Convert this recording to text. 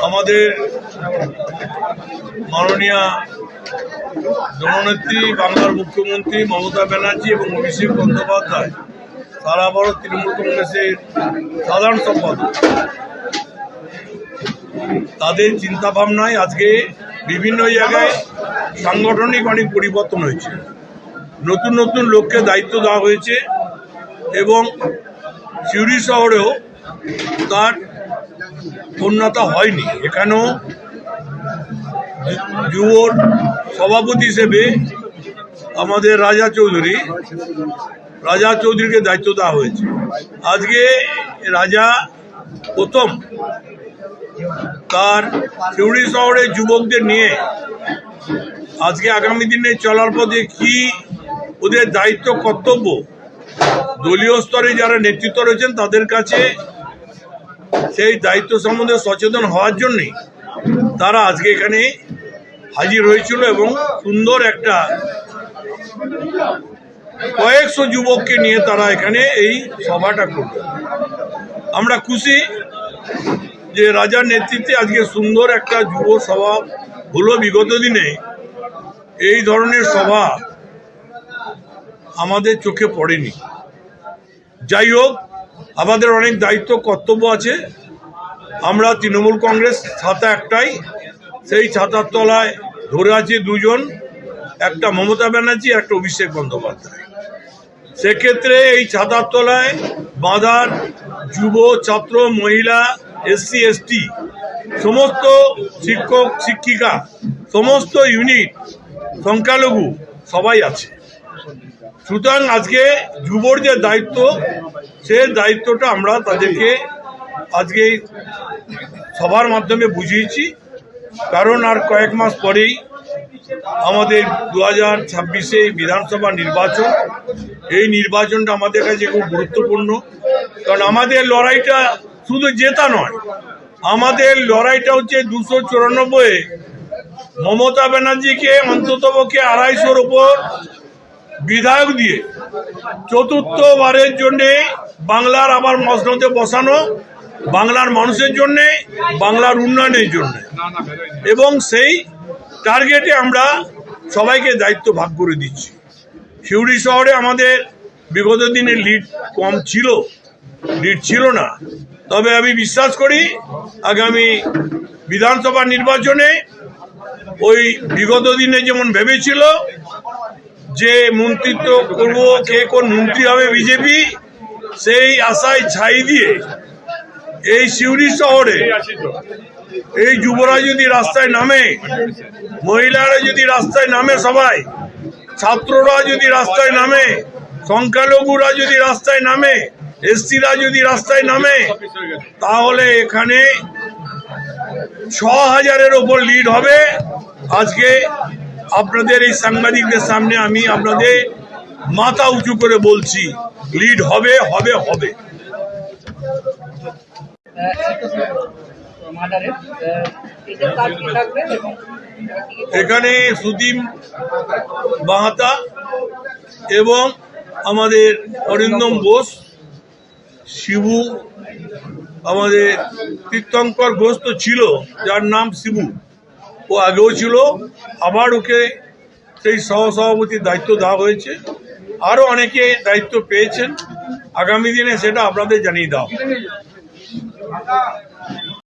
আমাদের মাননীয় জননেত্রী বাংলার মুখ্যমন্ত্রী মমতা ব্যানার্জি এবং অভিষেক বন্দ্যোপাধ্যায় সারা ভারত তৃণমূল কংগ্রেসের সাধারণ সম্পাদক। তাদের চিন্তা ভাবনায় আজকে বিভিন্ন জায়গায় সাংগঠনিক অনেক পরিবর্তন হয়েছে। নতুন নতুন লোককে দায়িত্ব দেওয়া হয়েছে এবং সিউড়ি শহরেও তার উন্নত হয়নি। এখানেও যুবর সভাপতি হিসেবে আমাদের রাজা চৌধুরী রাজা চৌধুরীকে দায়িত্ব দেওয়া হয়েছে। আজকে রাজা প্রথম তার সিউড়ি শহরের যুবকদের নিয়ে আজকে আগামী দিনে চলার পথে কি ওদের দায়িত্ব, কর্তব্য, দলীয় স্তরে যারা নেতৃত্ব রয়েছেন তাদের কাছে সেই দায়িত্ব সম্বন্ধে সচেতন হওয়ার জন্যে তারা আজকে এখানে হাজির হয়েছিল এবং সুন্দর একটা কয়েকশো যুবককে নিয়ে তারা এখানে এই সভাটা করল আমরা খুশি যে রাজার নেতৃত্বে আজকে সুন্দর একটা যুব সভা হলো বিগত দিনে। এই ধরনের সভা আমাদের চোখে পড়েনি। যাই হোক, আমাদের অনেক দায়িত্ব, কর্তব্য আছে। আমরা তৃণমূল কংগ্রেস ছাতা একটাই, সেই ছাতার তলায় ধরে আছে দুজন। একটা মমতা ব্যানার্জি, একটা অভিষেক বন্দ্যোপাধ্যায়। সেক্ষেত্রে এই ছাতার তলায় বাঁধার যুব, ছাত্র, মহিলা, এসসি, এসটি, সমস্ত শিক্ষক, শিক্ষিকা, সমস্ত ইউনিট, সংখ্যালঘু, সবাই আছে। সুতরাং আজকে যুবর যে দায়িত্ব, সে দায়িত্বটা আমরা তাদেরকে আজকে সবার মাধ্যমে বুঝিয়েছি। কারণ আর কয়েক মাস পরেই আমাদের দু হাজার ছাব্বিশে বিধানসভা নির্বাচন, এই নির্বাচনটা আমাদের কাছে খুব গুরুত্বপূর্ণ। কারণ আমাদের লড়াইটা শুধু জেতা নয়, আমাদের লড়াইটা হচ্ছে দুশো চুরানব্বই মমতা ব্যানার্জিকে অন্ততপক্ষে আড়াইশোর উপর বিধায়ক দিয়ে চতুর্থবারের জন্য বাংলার আবার মসনদে বসানো, বাংলার মানুষের জন্যে, বাংলার উন্নয়নের জন্য। এবং সেই টার্গেটে আমরা সবাইকে দায়িত্ব ভাগ করে দিচ্ছি। সিউড়ি শহরে আমাদের বিগত দিনে লিড কম ছিল লিড ছিল না। তবে আমি বিশ্বাস করি, আগামী বিধানসভা নির্বাচনে ওই বিগত দিনে যেমন ভেবেছিল, যে মন্ত্রিত্ব করব, কে কোন মন্ত্রী হবে বিজেপি, সেই আশায় ছাই দিয়ে এই সিউড়ি শহরে এই যুবরা যদি রাস্তায় নামে, মহিলারা যদি রাস্তায় নামে সবাই, ছাত্ররা যদি রাস্তায় নামে, সংখ্যালঘুরা যদি রাস্তায় নামে, এসসিরা যদি রাস্তায় নামে, তাহলে এখানে ছ হাজারের ওপর লিড হবে। আজকে আপনাদের এই সাংবাদিকদের সামনে আমি আপনাদের মাথা উঁচু করে বলছি লিড হবে হবে হবে। মার্ডারের এদের কাজ কি থাকবে এবং কি কি এখানে সুদীম বাহাতা এবং আমাদের অরিন্দম বোস শিবু আমাদের তীর্থঙ্কর ঘোষ তো ছিল যার নাম শিবু। ও আগেও ছিল আবার ওকে সেই সহসভাপতির দায়িত্ব দেওয়া হয়েছে। আরও অনেকে দায়িত্ব পেয়েছেন। আগামী দিনে সেটা আপনাদের জানিয়ে দেওয়া হবে।